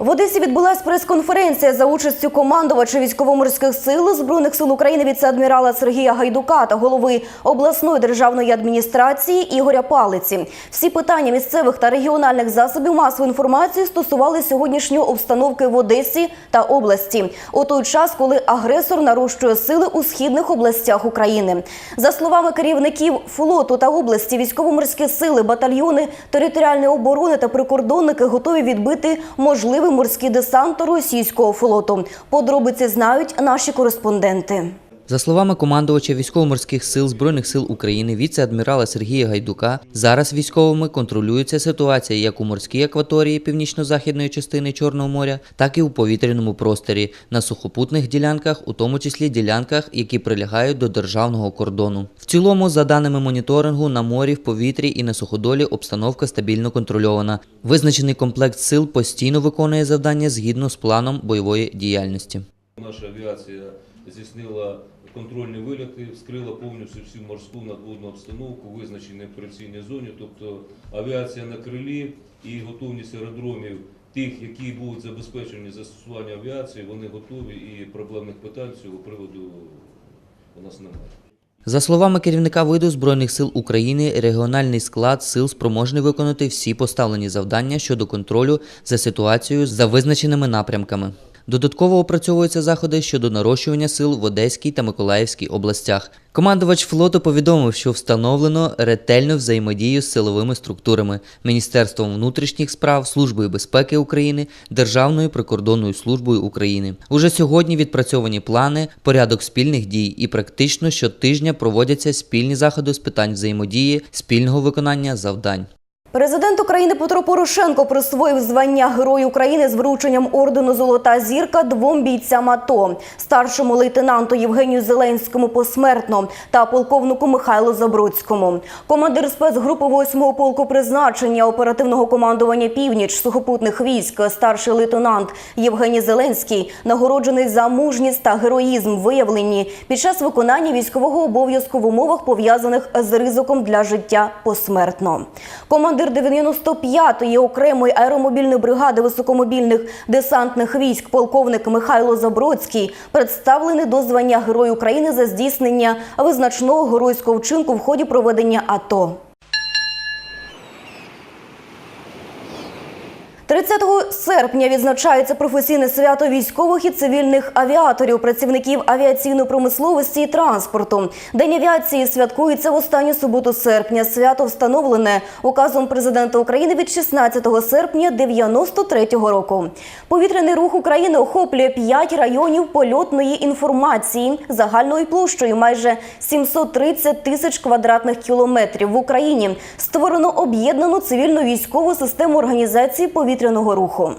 В Одесі відбулася прес-конференція за участю командувача військово-морських сил збройних сил України віце-адмірала Сергія Гайдука та голови обласної державної адміністрації Ігоря Палиці. Всі питання місцевих та регіональних засобів масової інформації стосували сьогоднішньої обстановки в Одесі та області у той час, коли агресор нарощує сили у східних областях України. За словами керівників флоту та області, військово-морські сили, батальйони територіальної оборони та прикордонники готові відбити можливий морський десант російського флоту. Подробиці знають наші кореспонденти. За словами командувача військово-морських сил Збройних сил України, віце-адмірала Сергія Гайдука, зараз військовими контролюється ситуація як у морській акваторії північно-західної частини Чорного моря, так і у повітряному просторі на сухопутних ділянках, у тому числі ділянках, які прилягають до державного кордону. В цілому, за даними моніторингу, на морі, в повітрі і на суходолі обстановка стабільно контрольована. Визначений комплект сил постійно виконує завдання згідно з планом бойової діяльності. Наша авіація здійснила контрольні вильоти, вскрила повністю всю морську надводну обстановку, визначені в операційній зоні. Тобто авіація на крилі і готовність аеродромів тих, які будуть забезпечені застосування авіації, вони готові і проблемних питань цього приводу у нас немає. За словами керівника виду Збройних сил України, регіональний склад сил спроможний виконати всі поставлені завдання щодо контролю за ситуацією за визначеними напрямками. Додатково опрацьовуються заходи щодо нарощування сил в Одеській та Миколаївській областях. Командувач флоту повідомив, що встановлено ретельну взаємодію з силовими структурами Міністерством внутрішніх справ, Службою безпеки України, Державною прикордонною службою України. Уже сьогодні відпрацьовані плани, порядок спільних дій і практично щотижня проводяться спільні заходи з питань взаємодії, спільного виконання завдань. Президент України Петро Порошенко присвоїв звання Герой України з врученням ордену Золота зірка двом бійцям АТО – старшому лейтенанту Євгенію Зеленському посмертно та полковнику Михайлу Забродському. Командир спецгрупи 8-го полку призначення оперативного командування Північ сухопутних військ, старший лейтенант Євгеній Зеленський, нагороджений за мужність та героїзм, виявлені під час виконання військового обов'язку в умовах пов'язаних з ризиком для життя посмертно. Командир 95-ї окремої аеромобільної бригади високомобільних десантних військ полковник Михайло Забродський представлений до звання Герой України за здійснення визначного геройського вчинку в ході проведення АТО. 30 серпня відзначається професійне свято військових і цивільних авіаторів, працівників авіаційної промисловості і транспорту. День авіації святкується в останню суботу серпня. Свято встановлене указом президента України від 16 серпня 93-го року. Повітряний рух України охоплює 5 районів польотної інформації загальною площею майже 730 тисяч квадратних кілометрів в Україні. Створено об'єднану цивільну військову систему організації повітряного руху.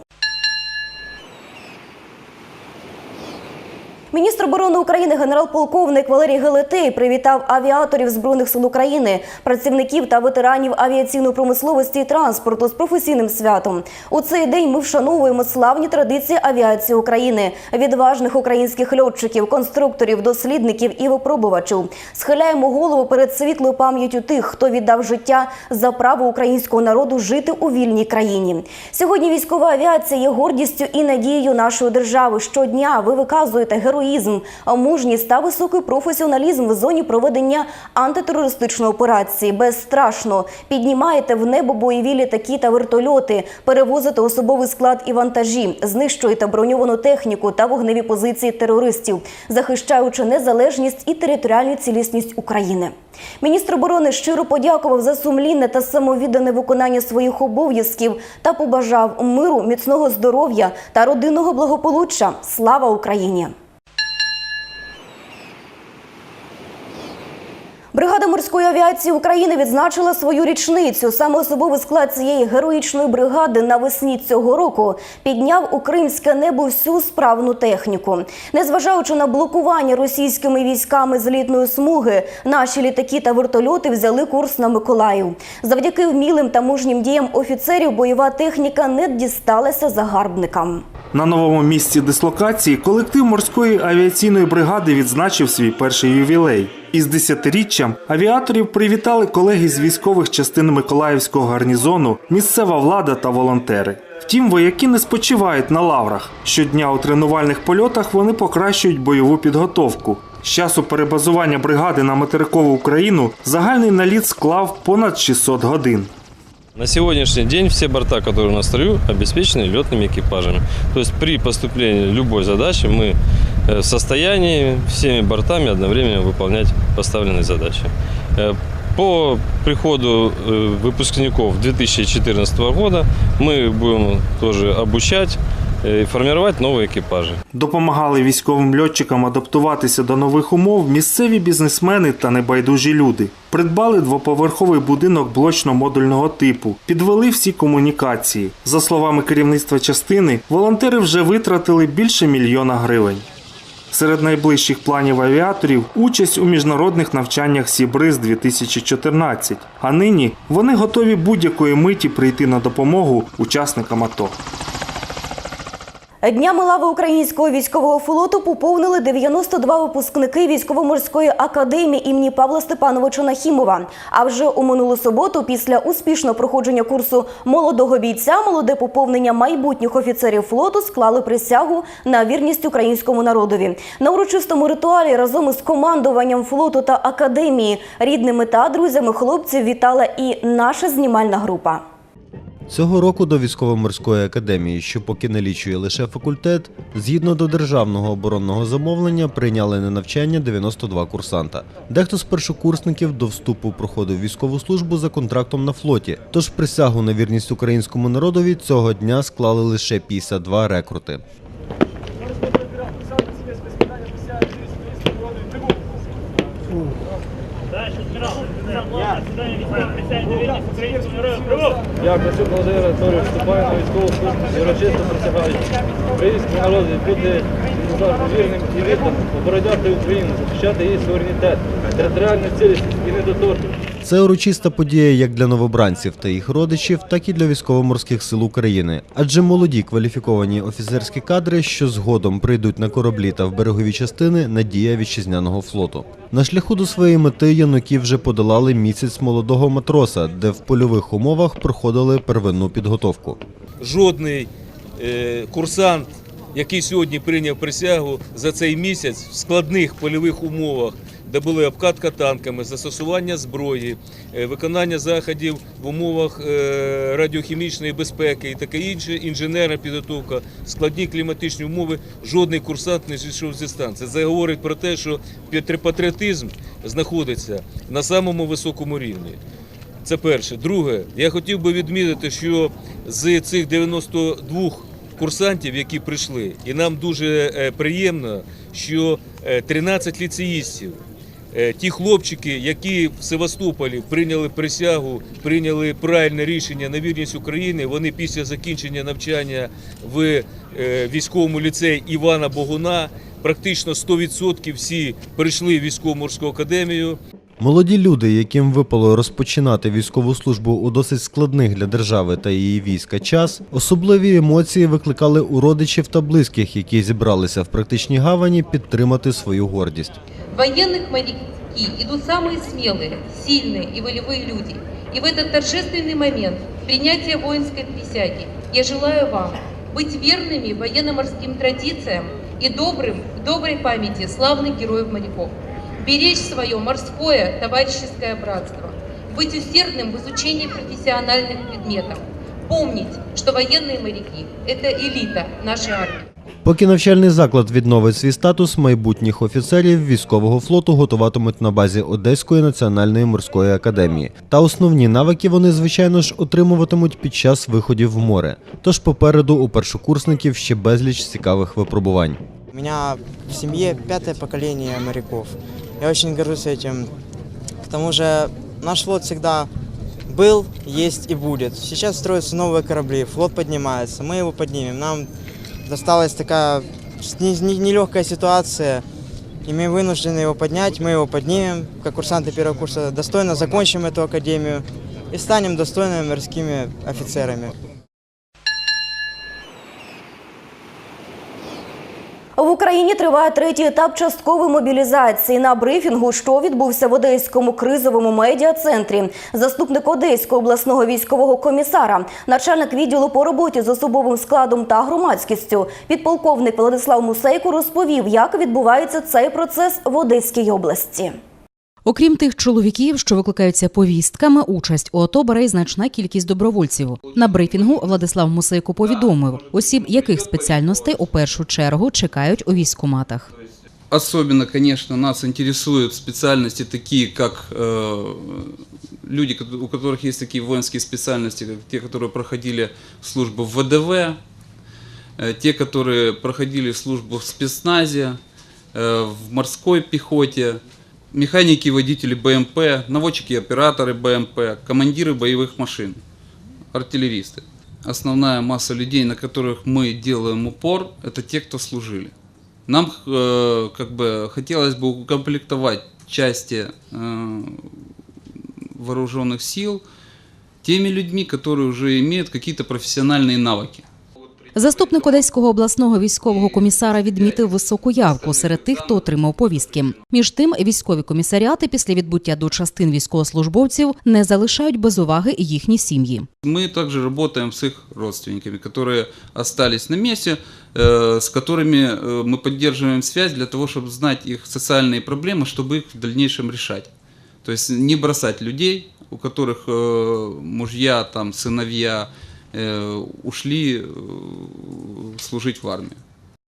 Міністр оборони України генерал-полковник Валерій Гелетей привітав авіаторів збройних сил України, працівників та ветеранів авіаційної промисловості і транспорту з професійним святом. У цей день ми вшановуємо славні традиції авіації України, відважних українських льотчиків, конструкторів, дослідників і випробувачів. Схиляємо голову перед світлою пам'яттю тих, хто віддав життя за право українського народу жити у вільній країні. Сьогодні військова авіація є гордістю і надією нашої держави. Щодня ви виказуєте героїзм, мужність та високий професіоналізм в зоні проведення антитерористичної операції. Безстрашно піднімаєте в небо бойові літаки та вертольоти, перевозите особовий склад і вантажі, знищуєте броньовану техніку та вогневі позиції терористів, захищаючи незалежність і територіальну цілісність України. Міністр оборони щиро подякував за сумлінне та самовіддане виконання своїх обов'язків та побажав миру, міцного здоров'я та родинного благополуччя. Слава Україні! Морської авіації України відзначила свою річницю. Саме особовий склад цієї героїчної бригади навесні цього року підняв у кримське небо всю справну техніку. Незважаючи на блокування російськими військами злітної смуги, наші літаки та вертольоти взяли курс на Миколаїв. Завдяки вмілим та мужнім діям офіцерів бойова техніка не дісталася загарбникам. На новому місці дислокації колектив морської авіаційної бригади відзначив свій перший ювілей. Із десятиріччям авіаторів привітали колеги з військових частин Миколаївського гарнізону, місцева влада та волонтери. Втім, вояки не спочивають на лаврах. Щодня у тренувальних польотах вони покращують бойову підготовку. З часу перебазування бригади на материкову Україну загальний наліт склав понад 600 годин. На сегодняшний день все борта, которые у нас строю, обеспечены летными экипажами. То есть при поступлении любой задачи мы э, в состоянии всеми бортами одновременно выполнять поставленные задачи. Э, По приходу э, выпускников 2014 года мы будем тоже обучать э, и формировать новые экипажи. Допомагали військовим льотчикам адаптуватися до нових умов місцеві бізнесмени та небайдужі люди. Придбали двоповерховий будинок блочно-модульного типу, підвели всі комунікації. За словами керівництва частини, волонтери вже витратили більше мільйона гривень. Серед найближчих планів авіаторів участь у міжнародних навчаннях Сібриз 2014. А нині вони готові будь-якої миті прийти на допомогу учасникам АТО. Днями лави українського військового флоту поповнили 92 випускники військово-морської академії імені Павла Степановича Нахімова. А вже у минулу суботу, після успішного проходження курсу молодого бійця, молоде поповнення майбутніх офіцерів флоту склали присягу на вірність українському народові. На урочистому ритуалі разом із командуванням флоту та академії, рідними та друзями хлопців вітала і наша знімальна група. Цього року до військово-морської академії, що поки налічує лише факультет, згідно до державного оборонного замовлення прийняли на навчання 92 курсанта. Дехто з першокурсників до вступу проходив військову службу за контрактом на флоті. Тож присягу на вірність українському народові цього дня склали лише 52 рекрути. Я, Косюк Володимир Анатолійович, вступаю на військову службу урочисто присягаю. Український народ бути вірним і відданим, обороняти Україну, захищати її суверенітет, територіальну цілісність і недоторкність. Це урочиста подія як для новобранців та їх родичів, так і для військово-морських сил України. Адже молоді кваліфіковані офіцерські кадри, що згодом прийдуть на кораблі та в берегові частини, надія вітчизняного флоту. На шляху до своєї мети януки вже подолали місяць молодого матроса, де в польових умовах проходили первинну підготовку. жодний е, курсант, який сьогодні прийняв присягу за цей місяць в складних польових умовах, де були обкатка танками, застосування зброї, е, виконання заходів в умовах е, радіохімічної безпеки і таке інше, інженерна підготовка, складні кліматичні умови, жодний курсант не зійшов зі станції. Це говорить про те, що патріотизм знаходиться на самому високому рівні. Це перше. Друге, я хотів би відмітити, що з цих 92 курсантів, які прийшли, і нам дуже е, приємно, що е, 13 ліцеїстів, ті хлопчики, які в Севастополі прийняли присягу, прийняли правильне рішення на вірність України, вони після закінчення навчання в е, військовому ліцеї Івана Богуна практично 100% всі прийшли в військово-морську академію. Молоді люди, яким випало розпочинати військову службу у досить складних для держави та її війська час, особливі емоції викликали у родичів та близьких, які зібралися в практичній гавані підтримати свою гордість. военных моряки идут самые смелые, сильные и волевые люди. И в этот торжественный момент принятия воинской присяги я желаю вам быть верными военно-морским традициям и добрым, в доброй памяти славных героев-моряков. Беречь свое морское товарищеское братство. Быть усердным в изучении профессиональных предметов. Помнить, что военные моряки – это элита нашей армии. Поки навчальний заклад відновить свій статус, майбутніх офіцерів військового флоту готуватимуть на базі Одеської національної морської академії. Та основні навики вони, звичайно ж, отримуватимуть під час виходів в море. Тож попереду у першокурсників ще безліч цікавих випробувань. У меня в семье пятое поколение моряков. Я очень горжусь этим К тому же наш флот всегда был, есть и будет. Сейчас строятся новые корабли, флот поднимается, мы его поднимем. Нам досталась такая нелегкая ситуация, и мы вынуждены его поднять, мы его поднимем, как курсанты первого курса, достойно закончим эту академию и станем достойными морскими офицерами. В Україні триває третій етап часткової мобілізації. На брифінгу, що відбувся в Одеському кризовому медіа-центрі, заступник Одеського обласного військового комісара, начальник відділу по роботі з особовим складом та громадськістю, підполковник Владислав Мусейко розповів, як відбувається цей процес в Одеській області. Окрім тих чоловіків, що викликаються повістками, участь у АТО бере й значна кількість добровольців. На брифінгу Владислав Мусейко повідомив, осіб яких спеціальностей у першу чергу чекають у військкоматах. Особенно, конечно, нас интересуют специальности такие, как э, люди, ко- у которых есть такие воинские специальности, как те, которые проходили службу в ВДВ, э, те, которые проходили службу в спецназе, э, в морской пехоте, Механики и водители БМП, наводчики и операторы БМП, командиры боевых машин, артиллеристы. Основная масса людей, на которых мы делаем упор, это те, кто служили. Нам э, как бы хотелось бы укомплектовать части э, вооруженных сил теми людьми, которые уже имеют какие-то профессиональные навыки. Заступник Одеського обласного військового комісара відмітив високу явку серед тих, хто отримав повістки. Між тим, військові комісаріати після відбуття до частин військовослужбовців не залишають без уваги і їхні сім'ї. Мы также работаем с их родственниками, которые остались на месте, э, с которыми э, мы поддерживаем связь для того, чтобы знать их социальные проблемы, чтобы их в дальнейшем решать. То есть не бросать людей, у которых э, мужья, там, сыновья э, ушли э, служить в армию.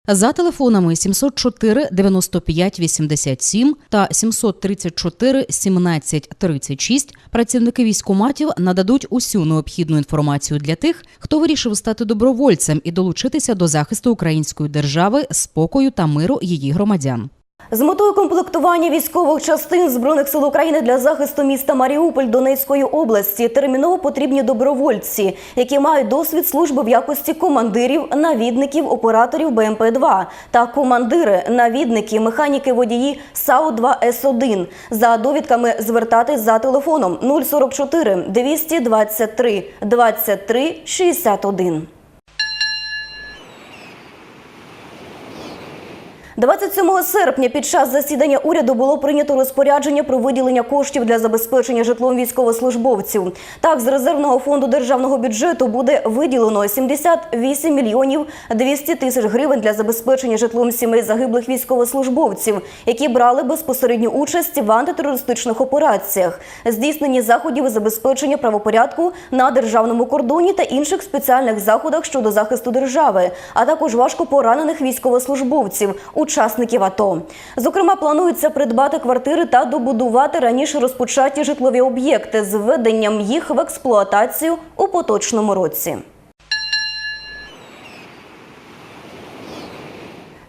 За телефонами 704 95 87 та 734 17 36 працівники військкоматів нададуть усю необхідну інформацію для тих, хто вирішив стати добровольцем і долучитися до захисту української держави, спокою та миру її громадян. З метою комплектування військових частин збройних сил України для захисту міста Маріуполь Донецької області терміново потрібні добровольці, які мають досвід служби в якості командирів, навідників, операторів БМП 2 та командири, навідники, механіки водії САУ 2 С 1 За довідками звертатись за телефоном 044 223 23 61. 27 серпня під час засідання уряду було прийнято розпорядження про виділення коштів для забезпечення житлом військовослужбовців. Так, з резервного фонду державного бюджету буде виділено 78 мільйонів 200 тисяч гривень для забезпечення житлом сімей загиблих військовослужбовців, які брали безпосередню участь в антитерористичних операціях, здійсненні заходів забезпечення правопорядку на державному кордоні та інших спеціальних заходах щодо захисту держави, а також важко поранених військовослужбовців, учасників АТО. Зокрема, планується придбати квартири та добудувати раніше розпочаті житлові об'єкти з введенням їх в експлуатацію у поточному році.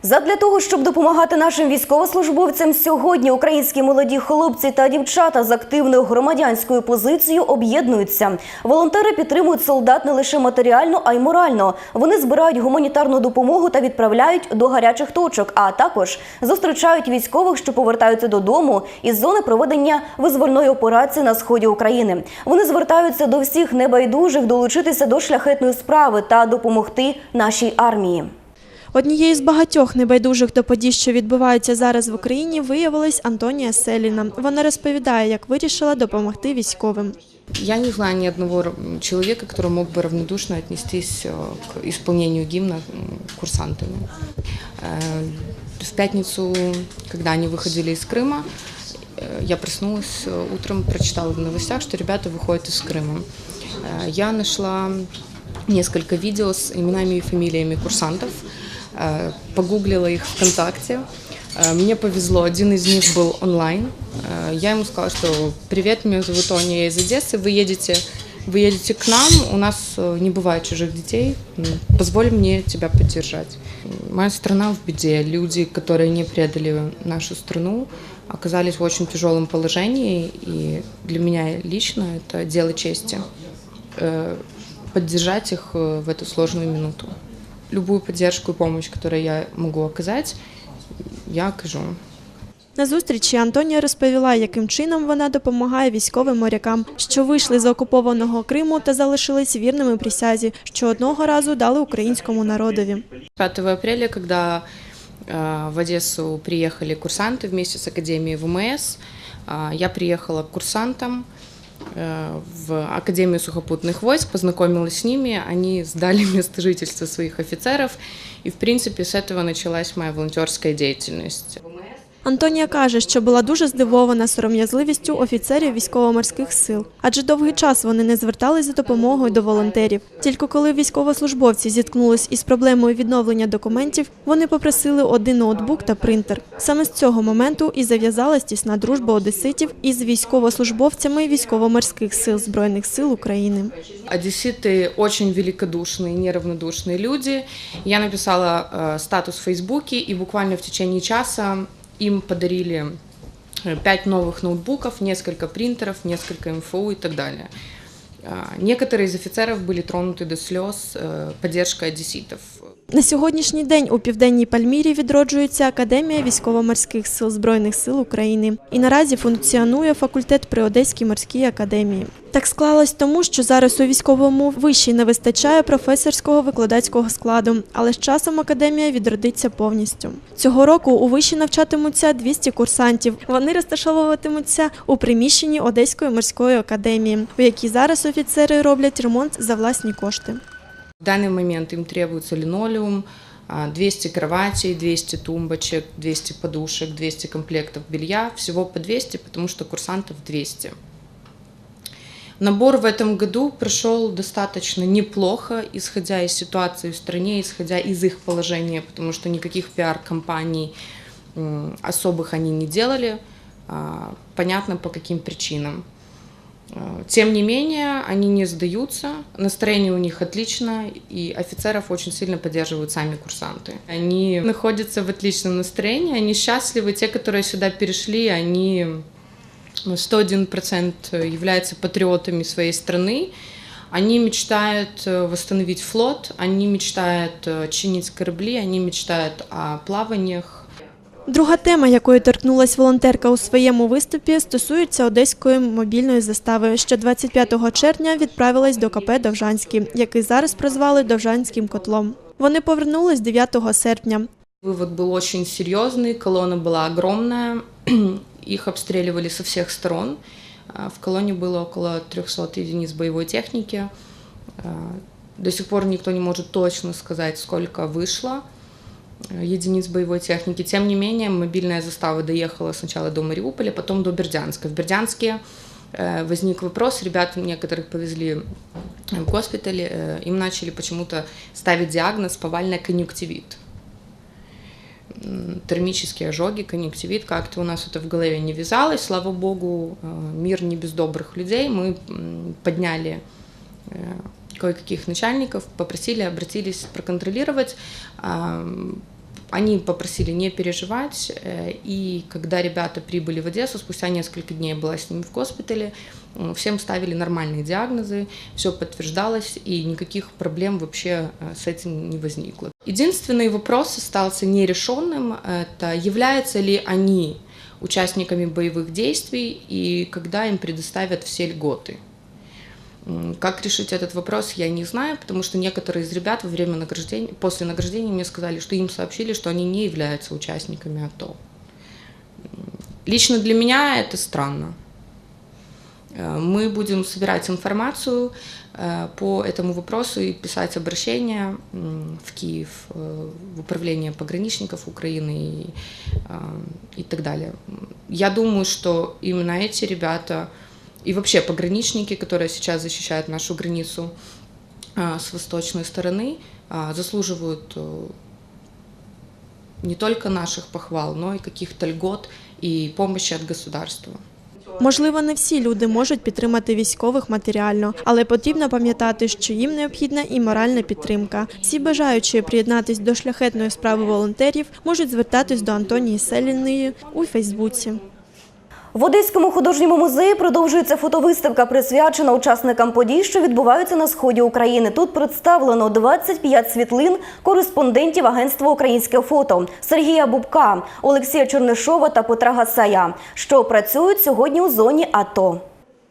Задля того, щоб допомагати нашим військовослужбовцям сьогодні, українські молоді хлопці та дівчата з активною громадянською позицією об'єднуються. Волонтери підтримують солдат не лише матеріально, а й морально. Вони збирають гуманітарну допомогу та відправляють до гарячих точок, а також зустрічають військових, що повертаються додому із зони проведення визвольної операції на сході України. Вони звертаються до всіх небайдужих долучитися до шляхетної справи та допомогти нашій армії. Однією з багатьох небайдужих до подій, що відбуваються зараз в Україні, виявилась Антонія Селіна. Вона розповідає, як вирішила допомогти військовим. Я не знаю ни одного р- человека, который мог бы равнодушно отнестись э, к исполнению гимна м, курсантами. Э, В пятницу, когда они выходили из Крыма, э, я проснулась э, утром, прочитала в новостях, что ребята выходят из Крыма. Э, Я нашла несколько видео с именами и фамилиями курсантов, э, погуглила их ВКонтакте. Э, Мне повезло, один из них был онлайн. Э, Я ему сказала, что «Привет, меня зовут Тоня, я из Одессы, вы едете, вы едете к нам, у нас э, не бывает чужих детей, М, позволь мне тебя поддержать». Моя страна в беде, люди, которые не предали нашу страну, оказались в очень тяжелом положении, и для меня лично это дело чести э, поддержать их э, в эту сложную минуту. Любую поддержку и помощь, которую я могу оказать, я окажу. На зустрічі Антонія розповіла, яким чином вона допомагає військовим морякам, що вийшли з окупованого Криму та залишились вірними присязі, що одного разу дали українському народові. 5 апреля, когда э, в Одессу приехали курсанты вместе с Академией ВМС, э, я приехала к курсантам э, в Академию сухопутных войск, познакомилась с ними, они сдали место жительства своих офицеров, и, в принципе, с этого началась моя волонтерская деятельность. Антонія каже, що була дуже здивована сором'язливістю офіцерів військово-морських сил, адже довгий час вони не звертались за допомогою до волонтерів. Тільки коли військовослужбовці зіткнулись із проблемою відновлення документів, вони попросили один ноутбук та принтер. Саме з цього моменту і зав'язалась тісна дружба одеситів із військовослужбовцями військово-морських сил збройних сил України. Одесситы очень великодушные, неравнодушные люди. Я написала э, статус в Фейсбуке, и буквально в течение часа им подарили э, пять новых ноутбуков, несколько принтеров, несколько МФУ и так далее. А, Некоторые из офицеров были тронуты до слез э, поддержкой одесситов. На сьогоднішній день у південній Пальмірі відроджується Академія військово-морських сил Збройних сил України. І наразі функціонує факультет при Одеській морській академії. Так склалось тому, що зараз у військовому виші не вистачає професорського викладацького складу, але з часом академія відродиться повністю. Цього року у виші навчатимуться 200 курсантів. Вони розташовуватимуться у приміщенні Одеської морської академії, у якій зараз офіцери роблять ремонт за власні кошти. В данный момент им требуется линолеум, а, 200 кроватей, 200 тумбочек, 200 подушек, 200 комплектов белья, всего по 200, потому что курсантов 200. Набор в этом году прошел достаточно неплохо, исходя из ситуации в стране, исходя из их положения, потому что никаких пиар-компаний м, особых они не делали, а, понятно по каким причинам. А, Тем не менее, они не сдаются, настроение у них отлично, и офицеров очень сильно поддерживают сами курсанты. Они находятся в отличном настроении, они счастливы. Те, которые сюда перешли, они ну, 101% являются патриотами своей страны. Они мечтают э, восстановить флот, они мечтают э, чинить корабли, они мечтают о плаваниях, Друга тема, якої торкнулась волонтерка у своєму виступі, стосується одеської мобільної застави, що 25 червня відправилась до КП Довжанський, який зараз прозвали Довжанським котлом. Вони повернулись 9 серпня. Вывод был очень серьезный, колонна была огромная, их обстреливали со всех сторон. А, В колонне было около 300 единиц боевой техники. А, До сих пор никто не может точно сказать, сколько вышло э, единиц боевой техники. Тем не менее, мобильная застава доехала сначала до Мариуполя, потом до Бердянска. В Бердянске э, возник вопрос, ребят некоторых повезли в госпиталь, э, им начали почему-то ставить диагноз повальный конъюнктивит м, термические ожоги, конъюнктивит, как-то у нас это в голове не вязалось. Слава богу, э, мир не без добрых людей. Мы м, подняли э, кое-каких начальников, попросили, обратились проконтролировать. А, Они попросили не переживать, э, и когда ребята прибыли в Одессу, спустя несколько дней была с ними в госпитале, всем ставили нормальные диагнозы, все подтверждалось, и никаких проблем вообще э, с этим не возникло. Единственный вопрос остался нерешенным, это являются ли они участниками боевых действий и когда им предоставят все льготы. Как решить этот вопрос, я не знаю, потому что некоторые из ребят во время награждения, после награждения мне сказали, что им сообщили, что они не являются участниками АТО. Лично для меня это странно. Э, Мы будем собирать информацию э, по этому вопросу и писать обращение в Киев, э, в управление пограничников Украины и, и так далее. Я думаю, что именно эти ребята и вообще пограничники, которые сейчас защищают нашу границу а, с восточной стороны, а, заслуживают э, не только наших похвал, но и каких-то льгот и помощи от государства. Можливо, не всі люди можуть підтримати військових матеріально, але потрібно пам'ятати, що їм необхідна і моральна підтримка. Всі бажаючі приєднатись до шляхетної справи волонтерів можуть звертатись до Антонії Селіної у Фейсбуці. В Одеському художньому музеї продовжується фотовиставка, присвячена учасникам подій, що відбуваються на сході України. Тут представлено 25 світлин кореспондентів агентства Українське фото Сергія Бубка, Олексія Чернишова та Петра Гасая, що працюють сьогодні у зоні АТО.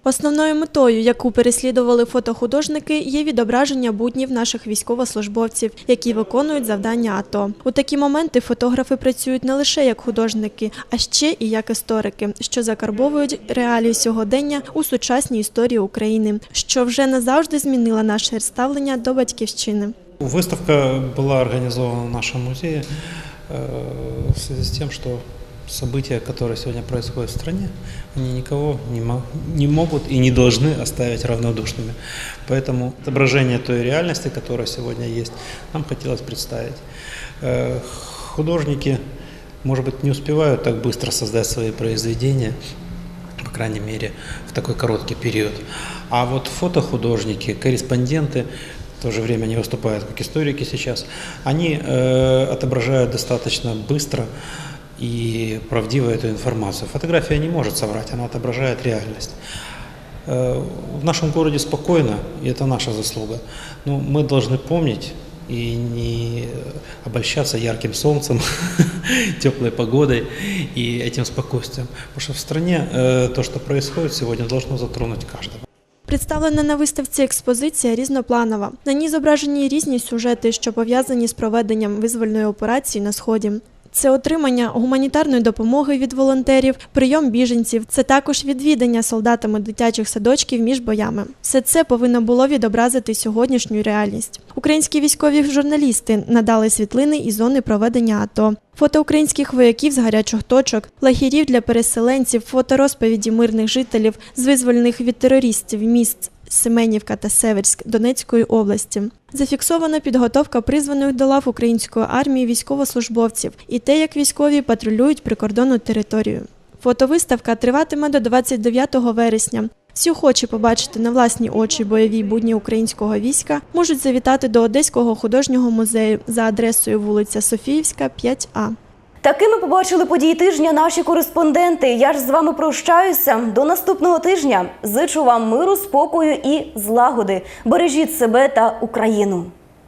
Основною метою, яку переслідували фотохудожники, є відображення буднів наших військовослужбовців, які виконують завдання АТО. У такі моменти фотографи працюють не лише як художники, а ще і як історики, що закарбовують реалії сьогодення у сучасній історії України, що вже назавжди змінила наше ставлення до батьківщини. Выставка была организована в нашем музее э, в связи с тем, что события, которые сегодня происходят в стране, они никого не, мо- не могут и не должны оставить равнодушными. Поэтому отображение той реальности, которая сегодня есть, нам хотелось представить. Э, Художники, может быть, не успевают так быстро создать свои произведения, по крайней мере, в такой короткий период. А вот фотохудожники, корреспонденты, в то же время они выступают как историки сейчас, они э, отображают достаточно быстро и правдиво эту информацию. Фотография не может соврать, она отображает реальность. Э, В нашем городе спокойно, и это наша заслуга. Но мы должны помнить и не обольщаться ярким солнцем, теплой погодой и этим спокойствием. Потому что в стране э, то, что происходит сегодня, должно затронуть каждого. Представлена на виставці експозиція різнопланова. На ній зображені різні сюжети, що пов'язані з проведенням визвольної операції на сході. Це отримання гуманітарної допомоги від волонтерів, прийом біженців. Це також відвідання солдатами дитячих садочків між боями. Все це повинно було відобразити сьогоднішню реальність. Українські військові журналісти надали світлини із зони проведення АТО. Фото українських вояків з гарячих точок, лагерів для переселенців, фоторозповіді мирних жителів з визвольних від терористів міст Семенівка та Северськ Донецької області. Зафіксована підготовка призваних до лав української армії військовослужбовців і те, як військові патрулюють прикордонну територію. Фотовиставка триватиме до 29 вересня. Всі охочі побачити на власні очі бойові будні українського війська можуть завітати до Одеського художнього музею за адресою вулиця Софіївська, 5А. Такими побачили події тижня наші кореспонденти. Я ж з вами прощаюся. До наступного тижня. Зичу вам миру, спокою і злагоди. Бережіть себе та Україну.